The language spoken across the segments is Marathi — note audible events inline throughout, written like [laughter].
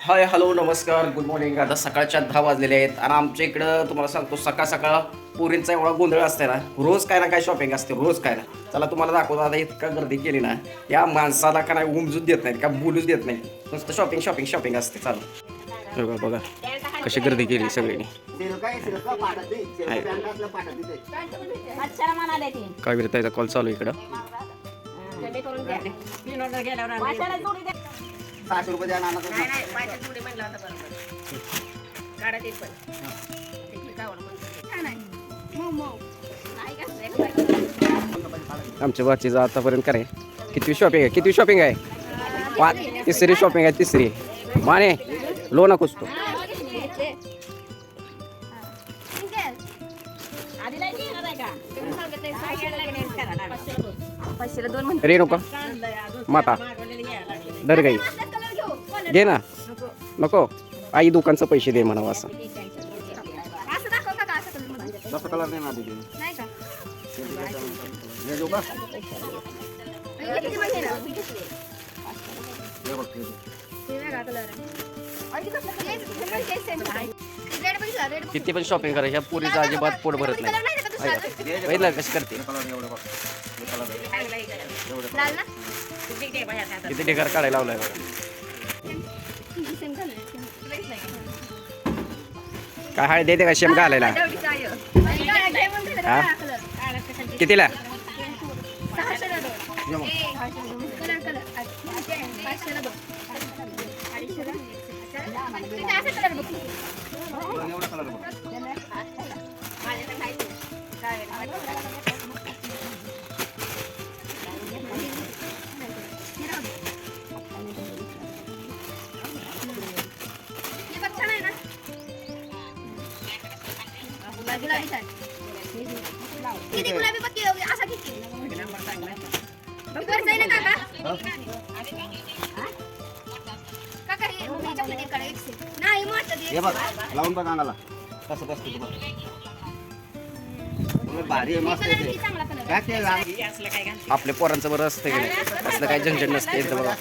हाय हॅलो नमस्कार. गुड मॉर्निंग आता सकाळच्या दहा वाजलेले आहेत आणि आमच्या इकडं तुम्हाला सांगतो सकाळ सकाळ पुरींचा एवढा गोंधळ असते ना रोज काय ना काय शॉपिंग असते रोज काय ना. चला तुम्हाला दाखवतो आता इतका गर्दी केली ना या माणसाला का नाही उमजूच देत नाही का बोलूच देत नाही नुसतं शॉपिंग शॉपिंग शॉपिंग असते चालू. बघा बघा. कशी गर्दी केली सगळ्यांनी काय विरतायचा कॉल चालू आहे इकडं. सहाशे रुपये द्या नाना नाही नाही पाचशे जोडी म्हणलं होतं बरोबर. काढा ते पण. ते खावं पण. छान आहे. मऊ, मऊ. नाही का? एक आमच्या बाचीचं आतापर्यंत काय कितवी शॉपिंग आहे? कितवी शॉपिंग आहे? पाच तिसरी शॉपिंग आहे तिसरी. माने लो करा ना. पाचशेला दोन म्हणते. रे नको माता दर गाई घे ना नको आई दुकानचं पैसे दे म्हणावं असं असं दाखव का असं कलरमध्ये? जास्त कलर नाही ना तिथे नाही का? हे देऊ का हे किती? हे बघ, पण. किती शॉपिंग करा ह्या पुरीचा अजिबात पोट भरत नाही? बघितलं कशी करते हे कलर एवढं बघ हे कलर एवढं लाल ना? किती ढेकार काढायला लावलाय बघा काय हाय देते का शेम घालायला? जेवढीच हा? कितीला? कलर किती गुलाबी की असा किती जाईल काका. काका हे? हे चॉकलेट एक काढा, एक से. नाही मोठं दे. हे बघ लावून बघ अंगाला कसं बसतं तू बघ. तुला भारी आहे मस्त कलर आहे किती ते. चांगला कलर काय ते लाल- आपल्या पोरांचं बरं असतं की नाही? असलं काही झंझट नसते इथं बघा.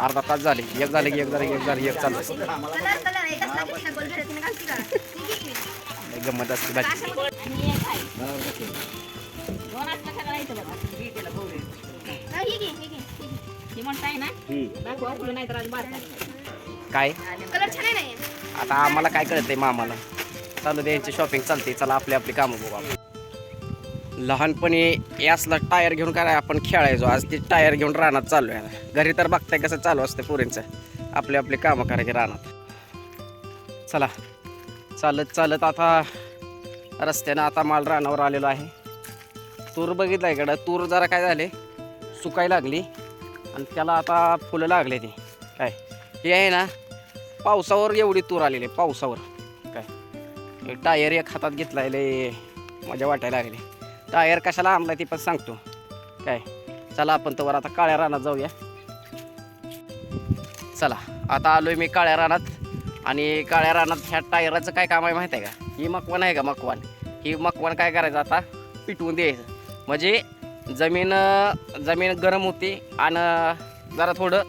अर्धा तास झाले. एक झाले की एक झाले की एक झाले की एक चालू असतं. कलर कलर आहे. कसला किती गोल घरात घालती का? ही घे की. लय गंमत असते बाकी. बघा. हा, ही ही घे, ही घे. ही आहे ना? दाखवा, तुला आज. काय कलर छान आहे ना हे? आता आम्हाला काय कळतंय मामाला चालू द्यायची शॉपिंग चालते चला आपली आपली कामं बघू आपण लहानपणी असला टायर घेऊन काय आपण खेळायचो आज ते टायर घेऊन रानात चालू आहे घरी तर बघताय कसं चालू असतं पोरींचं आपली आपली कामं करायची रानात चला चालत चालत आता रस्त्यानं आता माल रानावर आलेलो आहे तूर बघितला इकडं. तूर जरा काय झाले? सुकायला लागली. आणि त्याला आता फुलं लागले ते. काय? हे आहे ना पावसावर एवढी तूर आलेली आहे, पावसावर. काय? टायर एक हातात घेतला लय मजा वाटायला लागली. टायर कशाला आणला ती पण सांगतो. काय? चला आपण तर आता काळ्या रानात जाऊया. चला आता आलोय मी काळ्या रानात. आणि काळ्या रानात ह्या टायराचं काय काम आहे माहिती आहे का? ही मकवान आहे का मकवान? ही मकवान काय करायचं आता? पिटवून द्यायचं. म्हणजे जमीन जमीन गरम होती आणि जरा थोडं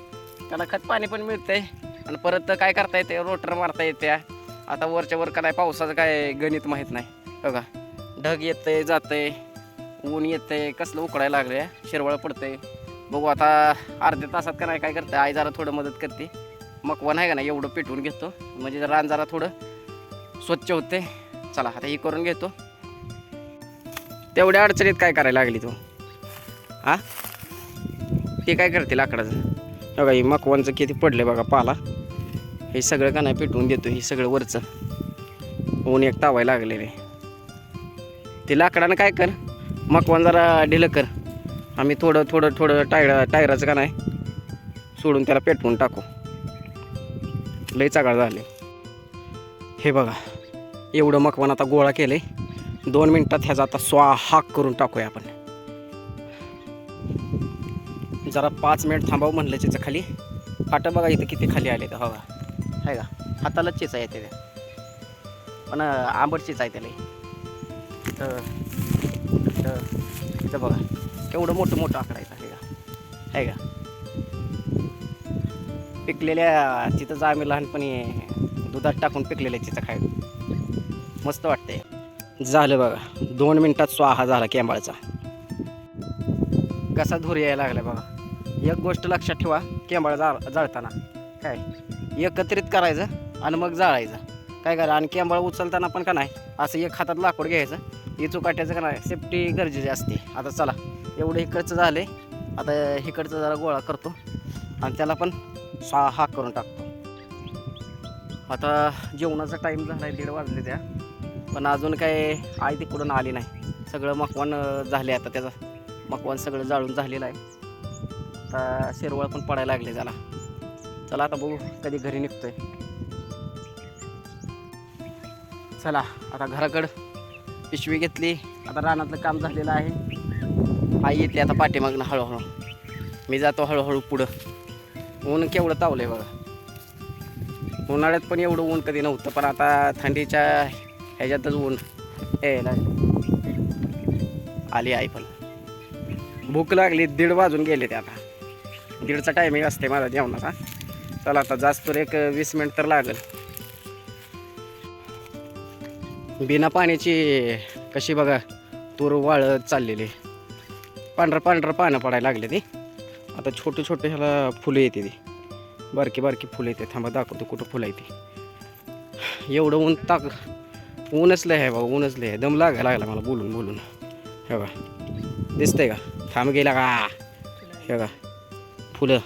त्याला खत पाणी पण आहे आणि परत काय करता येते रोटर मारता येते आता वरच्या वर काय पावसाचं काय गणित माहीत नाही. बघा. ढग येतंय जातंय. ऊन येतंय. कसलं उकडायला लागलं आहे शिरवळ पडतंय. बघू आता अर्ध्या तासात का नाही काय करतं आई जरा थोडं मदत करते. मकवा आहे का नाही? एवढं पेटवून घेतो. म्हणजे रान जरा थोडं स्वच्छ होते चला आता हे करून घेतो. तेवढ्या अडचणीत काय करायला लागली तू? हा? ते काय करते लाकडाचं? बघा हे मकवानचं किती पडलं आहे बघा पाला. हे सगळं का नाही पेटवून देतो हे सगळं वरचं. ऊन एक तावायला लागलेले ते लाकडानं काय कर? मकवान जरा ढिलं कर. आम्ही थोडं थोडं थोडं टायर टायराचं का नाही सोडून त्याला पेटवून टाकू. लई चागाळ झाले. हे बघा एवढं मकवान आता गोळा केलं आहे दोन मिनटात ह्याचा आता स्वाहा करून टाकूया आपण. जरा पाच मिनिट थांबावं म्हणलं त्याचं खाली. फाटं बघा इथं किती खाली आले तर हवा हो आहे का? हाताला चिचा आहे त्याला पण आंबट चिचा आहे त्याला इथं इथं इथं बघा. केवढं मोठं मोठं आकडा आहे का? आहे का? पिकलेल्या तिथं पिकलेल्या आम्ही लहानपणी दुधात टाकून पिकलेल्या चिचं खाय मस्त वाटतंय. झालं बघा. दोन मिनटात स्वाहा झाला केंबाळचा. कसा धूर यायला लागला बघा. एक गोष्ट लक्षात ठेवा केंबाळ जाळ जाळताना. काय? एकत्रित करायचं आणि मग जाळायचं. काय करा आणि केंबाळ उचलताना पण का नाही? असं एक हातात लाकूड घ्यायचं. इचू काट्याचं का नाही? सेफ्टी गरजेची असते. आता चला. एवढं इकडचं झालं आता इकडचं जरा गोळा करतो. आणि त्याला पण स्वाहा करून टाकतो. आता जेवणाचा टाईम झाला आहे दीड वाजले त्या पण अजून काय आई तिकडून आली नाही. सगळं मकवान झाले आता त्याचं. मकवान सगळं जाळून झालेलं आहे. आता शिरवळ पण पडायला लागले त्याला. चला आता बघू कधी घरी निघतोय. चला आता घराकडं पिशवी घेतली. आता रानातलं काम झालेलं आहे. आई येते आता पाठीमागनं हळूहळू. मी जातो हळूहळू पुढं. ऊन केवढं तावलं आहे बघा. उन्हाळ्यात पण एवढं ऊन कधी नव्हतं पण आता थंडीच्या ह्याच्यातच ऊन. यायला आली आई पण. भूक लागली दीड वाजून गेले ते आता. दीडचा टायमिंग असते माझा जेवणाचा. चला आता जास्त तर एक वीस मिनिट तर लागेल. बिना पाण्याची कशी बघा तूर वाळत चाललेली. पांढरं पांढरं पानं पडायला लागले ती. आता छोटे छोटे ह्याला फुलं येते ती. बारकी बारकी फुलं येते. थांबा दाखवतो कुठं फुलं येते एवढं ऊन ताक ऊनच लय आहे बाबा ऊनच लय आहे. दम लागायला लागला मला बोलून बोलून. हे बा दिसतंय का? थांब गेला का? हे बघा. फुलं.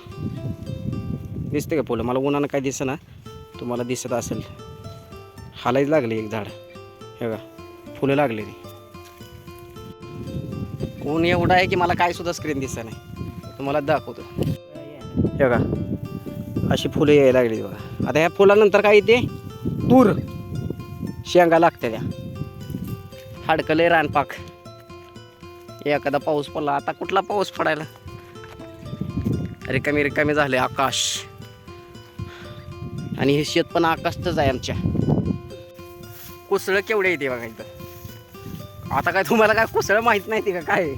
दिसते का फुलं? मला उन्हानं काय दिसना. तुम्हाला दिसत असेल. हालायच लागले एक झाड. हे बघा. फुलं लागलेली ऊन एवढं आहे की मला काय सुद्धा स्क्रीन दिसत नाही. तुम्हाला दाखवतो. हे बघा. अशी फुलं यायला लागली बघा. आता ह्या फुलानंतर काय येते? तूर. शेंगा लागत्या त्या. हाडकले रानपाक. एखादा पाऊस पडला आता कुठला पाऊस पडायला? रिकामी रिकामी झाले आकाश. आणि हे शेत पण आकाशच आहे आमच्या. कुसळं केवढे येते बघा इथं. आता काय तुम्हाला काय कुसळं माहीत नाही ते का काय?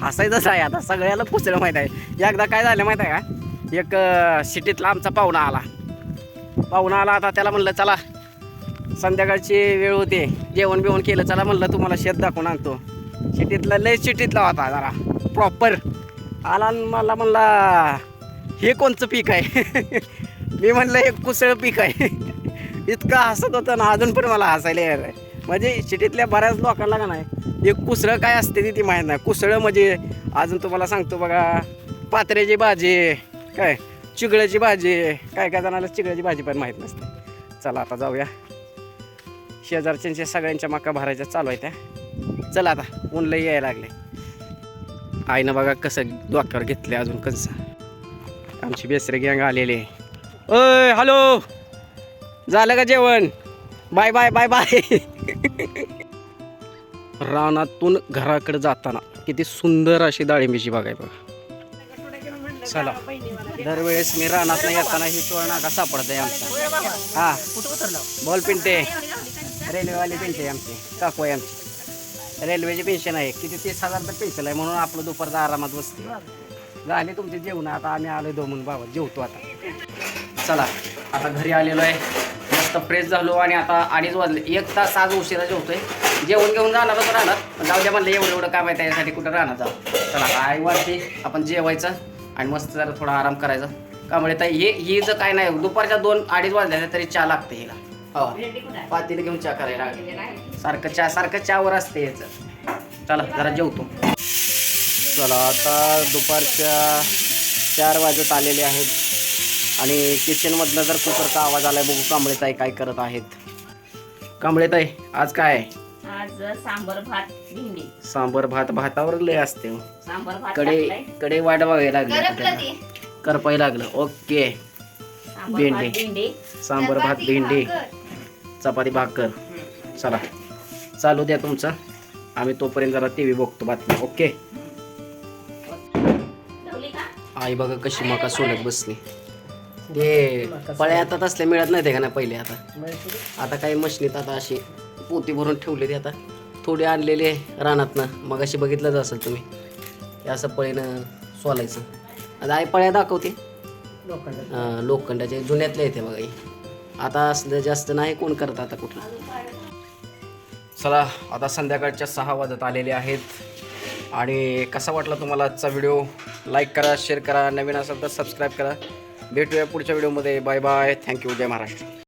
हसायचंच आहे आता सगळ्याला कुसळं माहीत आहे. एकदा काय झालं माहीत आहे का? एक सिटीतला आमचा पाहुणा आला. पाहुणा आला आता त्याला म्हणलं चला संध्याकाळची वेळ होते. जेवण बिवण केलं चला म्हणलं तुम्हाला शेत दाखवून आणतो. शेतीतला लय शेतीतला होता जरा. प्रॉपर आला आणि मला म्हणला हे कोणचं पीक आहे? [laughs] मी म्हणलं हे कुसळ पीक आहे. [laughs] इतकं हसत होतं ना अजून पण मला हसायला यायला म्हणजे शेतीतल्या बऱ्याच लोकांना का नाही एक कुसळं काय असते ती ती माहीत नाही. कुसळं म्हणजे अजून तुम्हाला सांगतो बघा पात्र्याची भाजी काय चिगळ्याची भाजी काय काय जणाला चिगळ्याची भाजी पण माहीत नसते. चला आता जाऊया. शेजारच्यांच्या सगळ्यांच्या मका भरायच्या चालू आहे त्या चला आता ऊन यायला लागले. आईनं बघा कसं डोक्यावर घेतले अजून कसं आमची बेसरे गँग आलेली ओय हॅलो. झालं का जेवण? Bye bye bye bye. [laughs] रानातून घराकडे जाताना किती सुंदर अशी डाळिंबीची बाग आहे बघा. चला. दरवेळेस मी रानात येताना ही टोळ नाका सापडत आहे आमचा. हा. बॉल पिंटे. रेल्वेवाले पेन्शन आहे आमची. काकू आहे आमची. रेल्वेची पेन्शन आहे किती तीस हजार तर पेन्शन आहे म्हणून आपलं दुपारचा आरामात बसते झाले तुमचे जेवण. आता आम्ही आलो दमून बाबा. जेवतो आता. चला. आता घरी आलेलो आहे. मस्त फ्रेश झालो आणि आता अडीच वाजले. एक तास आज उशिरा जेवतोय. जेवण घेऊन जाणार होतं राहणार पण जाऊ द्या म्हणलं एवढं एवढं काम आहे त्यासाठी कुठं राहणार जाऊ. चला आता आई वाटते आपण जेवायचं आणि मस्त जरा थोडा आराम करायचा. कामुळे तर हे ही जर काय नाही दुपारच्या दोन अडीच वाजल्या तरी चहा लागते हिला. हो. पातेलं घेऊन चहा करायला सारखं चहा सारखं चहावर असते याचं. चला जरा जेवतो चला आता दुपारच्या चार वाजत आलेले आहेत. आणि किचनमधनं जर कुकरचा आवाज आलाय बघू कांबळेताई काय करत आहेत. कांबळेताई आज काय? आहे? आज सांबर भात भेंडी. सांबर भात भातावर लय असते. हो. सांबर भात कडे. कडे वाट बघायला लागले. करपाय लागलं. ओके. सांबर भेंडी. भात भेंडी. सांबर भात भेंडी. चपाती भाकर चला. चालू द्या तुमचं. आम्ही तोपर्यंत जरा टी व्ही बघतो बातमी ओके? आई बघा कशी मका सोलत बसली. ते पळ्या आता तसल्या मिळत नाही ते का नाही पहिले आता? आता काही मशनीत आता अशी पोती भरून ठेवली आता. थोडी आणलेली आहे रानातनं. मग अशी बघितलंच असेल तुम्ही. हे असं पळीनं सोलायचं. आता आई पळ्या दाखवते. अं, लोखंडाचे जुन्यातले येते बघा हे. आता असलं जास्त नाही कोण करत आता कुठलं? चला आता संध्याकाळच्या सहा वाजत आलेले आहेत. आणि कसा वाटला तुम्हाला आजचा व्हिडिओ? लाईक करा शेअर करा. नवीन असेल तर सबस्क्राईब करा. भेटूया पुढच्या व्हिडिओमध्ये. बाय बाय थँक्यू जय महाराष्ट्र.